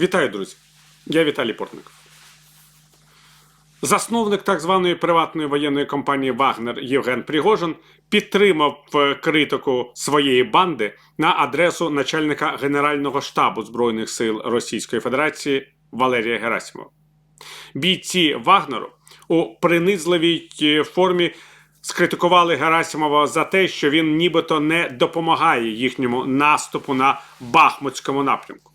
Вітаю, друзі! Я Віталій Портников. Засновник так званої приватної воєнної компанії Вагнер Євген Пригожин підтримав е, критику своєї банди на адресу начальника Генерального штабу Збройних сил Російської Федерації Валерія Герасимова. Бійці Вагнеру у принизливій е, формі скритикували Герасимова за те, що він нібито не допомагає їхньому наступу на Бахмутському напрямку.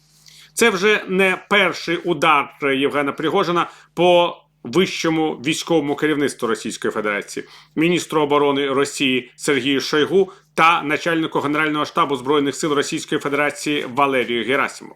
Це вже не перший удар Євгена Пригожина по вищому військовому керівництву Російської Федерації, міністру оборони Росії Сергію Шойгу та начальнику Генерального штабу Збройних сил Російської Федерації Валерію Герасимову.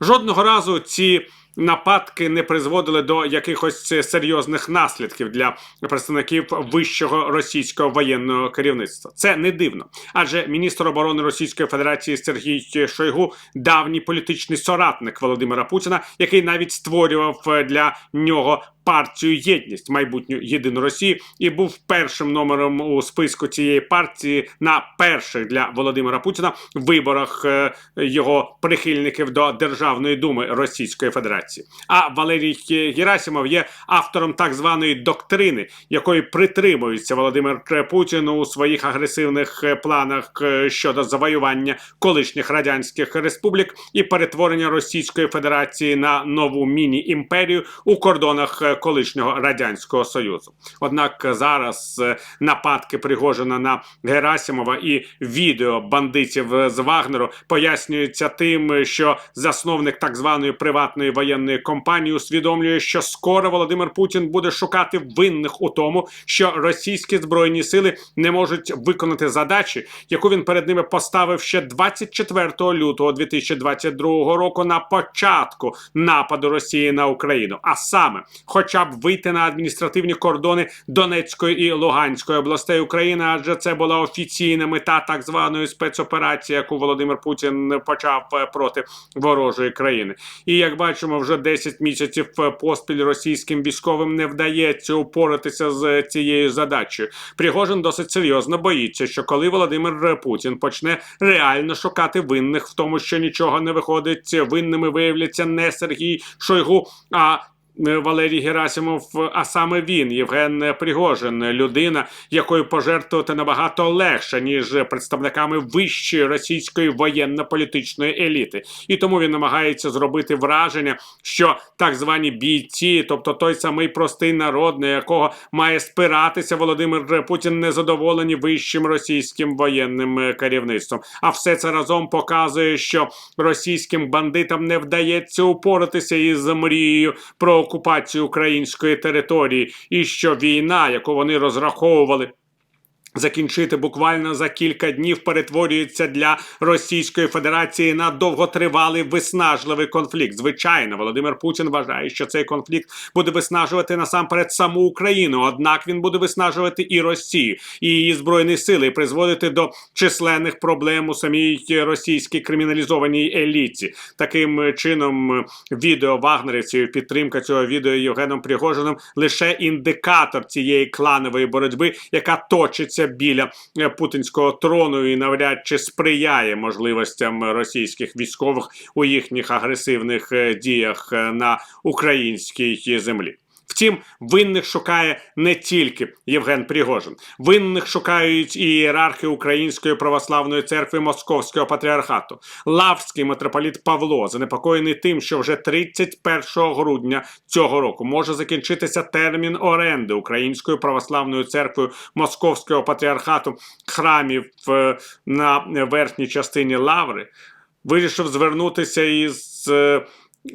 Жодного разу ці нападки не призводили до якихось серйозних наслідків для представників вищого російського воєнного керівництва. Це не дивно, адже міністр оборони Російської Федерації Сергій Шойгу давній політичний соратник Володимира Путіна, який навіть створював е, для нього. Партію єдність майбутню єдину Росії і був першим номером у списку цієї партії на перших для Володимира Путіна виборах е, його прихильників до Державної думи Російської Федерації. А Валерій Герасимов є автором так званої доктрини, якої притримується Володимир Путін у своїх агресивних е, планах е, щодо завоювання колишніх радянських республік і перетворення Російської Федерації на нову міні-імперію у кордонах е, колишнього радянського союзу. Однак зараз нападки Пригожина на Герасимова і відео бандитів з Вагнеру пояснюються тим, що засновник так званої приватної воєнної компанії усвідомлює, що скоро Володимир Путін буде шукати винних у тому, що російські збройні сили не можуть виконати задачі, яку він перед ними поставив ще 24 лютого 2022 року на початку нападу Росії на Україну, а саме, хоча б вийти на адміністративні кордони Донецької і Луганської областей України, адже це була офіційна мета так званої спецоперації, яку Володимир Путін почав е, проти ворожої країни. І як бачимо, вже 10 місяців е, поспіль російським військовим не вдається упоратися з цією задачею. Пригожин досить серйозно боїться, що коли Володимир Путін почне реально шукати винних в тому, що нічого не виходить, винними виявляться не Сергій Шойгу, а е, Валерій Герасимов, а саме він, Євген Пригожин, людина, якою пожертвувати набагато легше, ніж представниками вищої російської воєнно-політичної еліти. І тому він намагається зробити враження, що так звані бійці, тобто той самий простий народ, на якого має спиратися Володимир Путін, незадоволені вищим російським воєнним е, керівництвом. А все це разом показує, що російським бандитам не вдається упоратися із мрією про окупацію української території, і що війна, яку вони розраховували. Закінчити буквально за кілька днів перетворюється для Російської Федерації на довготривалий виснажливий конфлікт. Звичайно, Володимир Путін вважає, що цей конфлікт буде виснажувати насамперед саму Україну однак він буде виснажувати і Росію, і її збройні сили, і призводити до численних проблем у самій російській криміналізованій еліті. Таким чином, відео вагнерівців, підтримка цього відео Євгеном Пригожином лише індикатор цієї кланової боротьби, яка точиться біля е, путінського трону і навряд чи сприяє можливостям російських військових у їхніх агресивних е, діях е, на українській землі. Втім, винних шукає не тільки Євген Пригожин. Винних шукають і ієрархи Української православної церкви Московського патріархату. Лавський митрополіт Павло занепокоєний тим, що вже 31 грудня цього року може закінчитися термін оренди Українською православною церквою Московського патріархату храмів е, на верхній частині Лаври. Вирішив звернутися із.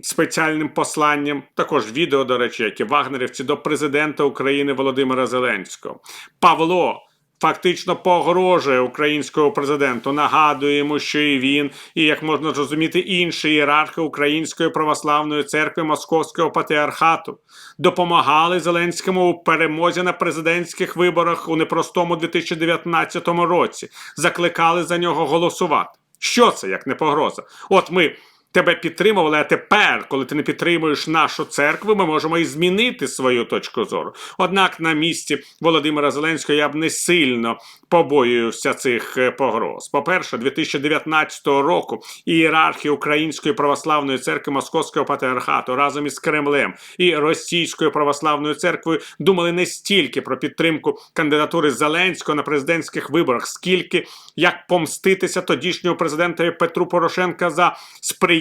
Спеціальним посланням, також відео, до речі, як і вагнерівці, до президента України Володимира Зеленського. Павло фактично погрожує українському президенту. Нагадує йому, що і він, і як можна зрозуміти, інші ієрархи Української православної церкви Московського патріархату допомагали Зеленському у перемозі на президентських виборах у непростому 2019 році. Закликали за нього голосувати. Що це як не погроза? От ми тебе підтримували, а тепер, коли ти не підтримуєш нашу церкву, ми можемо і змінити свою точку зору. Однак на місці Володимира Зеленського я б не сильно побоююся цих е, погроз. По-перше, 2019 року ієрархи Української православної церкви Московського патріархату разом із Кремлем і Російською православною церквою думали не стільки про підтримку кандидатури Зеленського на президентських виборах, скільки як помститися тодішньому президентові Петру Порошенка за сприяння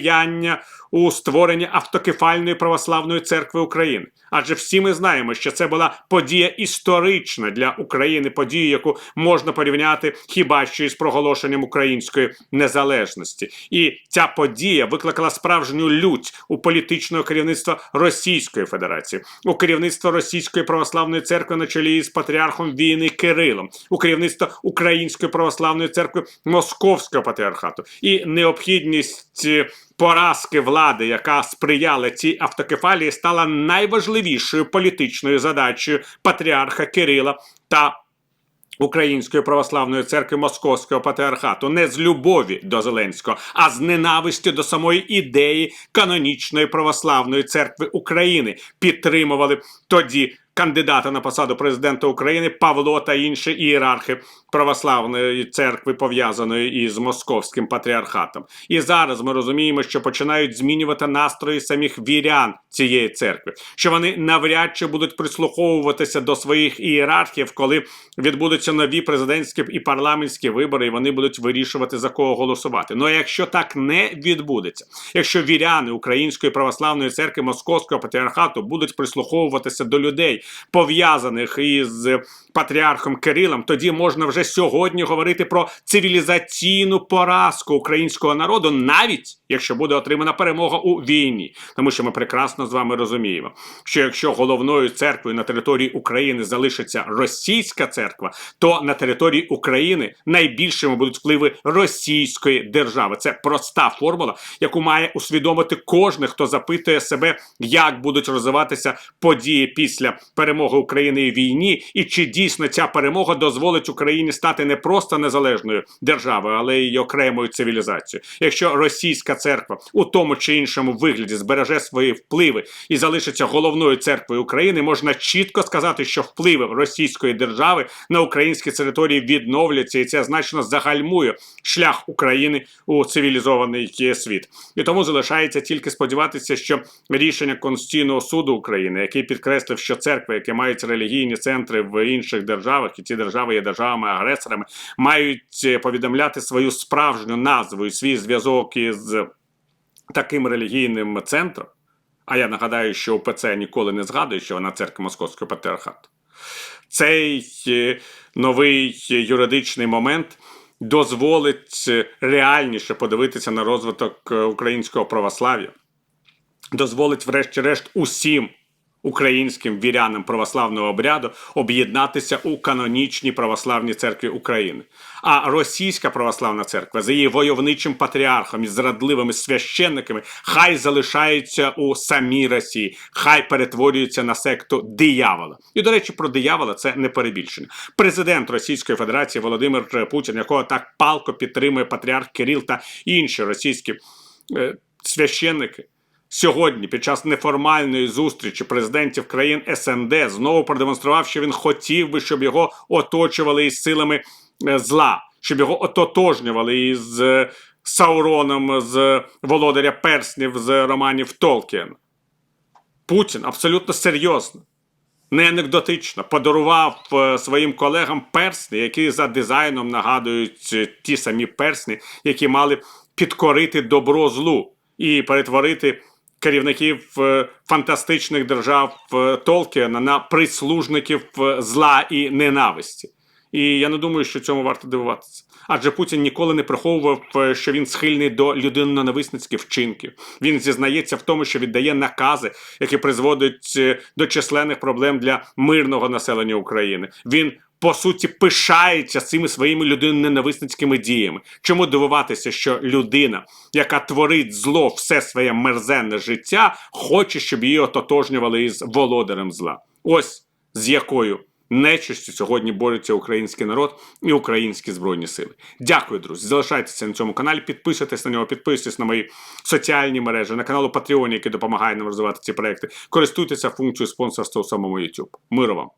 у створенні автокефальної православної церкви України. Адже всі ми знаємо, що це була подія історична для України, подія, яку можна порівняти хіба що із проголошенням української незалежності. І ця подія викликала справжню лють у політичного керівництва Російської Федерації, у керівництва Російської православної церкви на чолі з патріархом війни Кирилом, у керівництво Української православної церкви Московського патріархату і необхідність. Поразки влади, яка сприяла цій автокефалії, стала найважливішою політичною задачею патріарха Кирила та Української православної церкви Московського патріархату. Не з любові до Зеленського, а з ненависті до самої ідеї канонічної православної церкви України. Підтримували тоді кандидата на посаду президента України Павло та інші ієрархи православної церкви, пов'язаної із московським патріархатом. І зараз ми розуміємо, що починають змінювати настрої самих вірян цієї церкви, що вони навряд чи будуть прислуховуватися до своїх ієрархів, коли відбудуться нові президентські і парламентські вибори, і вони будуть вирішувати за кого голосувати. Ну а якщо так не відбудеться, якщо віряни Української православної церкви Московського патріархату будуть прислуховуватися до людей, пов'язаних із патріархом Кирилом, тоді можна вже сьогодні говорити про цивілізаційну поразку українського народу, навіть якщо буде отримана перемога у війні, тому що ми прекрасно з вами розуміємо, що якщо головною церквою на території України залишиться російська церква, то на території України найбільшими будуть впливи російської держави. Це проста формула, яку має усвідомити кожен, хто запитує себе, як будуть розвиватися події після перемоги України в війні, і чи дійсно ця перемога дозволить Україні стати не просто незалежною державою, але й окремою цивілізацією. Якщо російська церква у тому чи іншому вигляді збереже свої впливи і залишиться головною церквою України, можна чітко сказати, що впливи російської держави на українські території відновляться, і це значно загальмує шлях України у цивілізований світ. І тому залишається тільки сподіватися, що рішення Конституційного суду України, який підкреслив, що церкви, які мають релігійні центри в інших державах, і ці держави є державами-агресорами, мають е, повідомляти свою справжню назву і свій зв'язок із таким релігійним центром. А я нагадаю, що УПЦ ніколи не згадує, що вона церква Московського патріархату. Цей е, новий юридичний момент дозволить е, реальніше подивитися на розвиток українського православ'я, дозволить, врешті-решт, усім українським вірянам православного обряду об'єднатися у канонічній православній церкві України. А російська православна церква за її войовничим патріархом і зрадливими священниками хай залишається у самій Росії, хай перетворюється на секту диявола. І до речі, про диявола це не перебільшення. Президент Російської Федерації Володимир Путін, якого так палко підтримує патріарх Кирил та інші російські е, священники. Сьогодні, під час неформальної зустрічі президентів країн СНД, знову продемонстрував, що він хотів би, щоб його оточували із силами е, зла, щоб його ототожнювали із е, Сауроном з володаря перснів з романів Толкіна. Путін абсолютно серйозно, не анекдотично подарував е, своїм колегам персні, які за дизайном нагадують ті самі персні, які мали підкорити добро злу і перетворити керівників е, фантастичних держав е, Толкіна на прислужників е, зла і ненависті. І я не думаю, що цьому варто дивуватися. Адже Путін ніколи не приховував, що він схильний до людинно-нависницьких вчинків. Він зізнається в тому, що віддає накази, які призводять до численних проблем для мирного населення України. Він по суті пишається цими своїми людинно-ненависницькими діями. Чому дивуватися, що людина, яка творить зло все своє мерзенне життя, хоче, щоб її ототожнювали із володарем зла? Ось з якою нечистю сьогодні борються український народ і українські збройні сили. Дякую, друзі. Залишайтеся на цьому каналі, підписуйтесь на нього, підписуйтесь на мої соціальні мережі, на канал Patreon, який допомагає нам розвивати ці проекти. Користуйтеся функцією спонсорства у самому YouTube. Миру вам!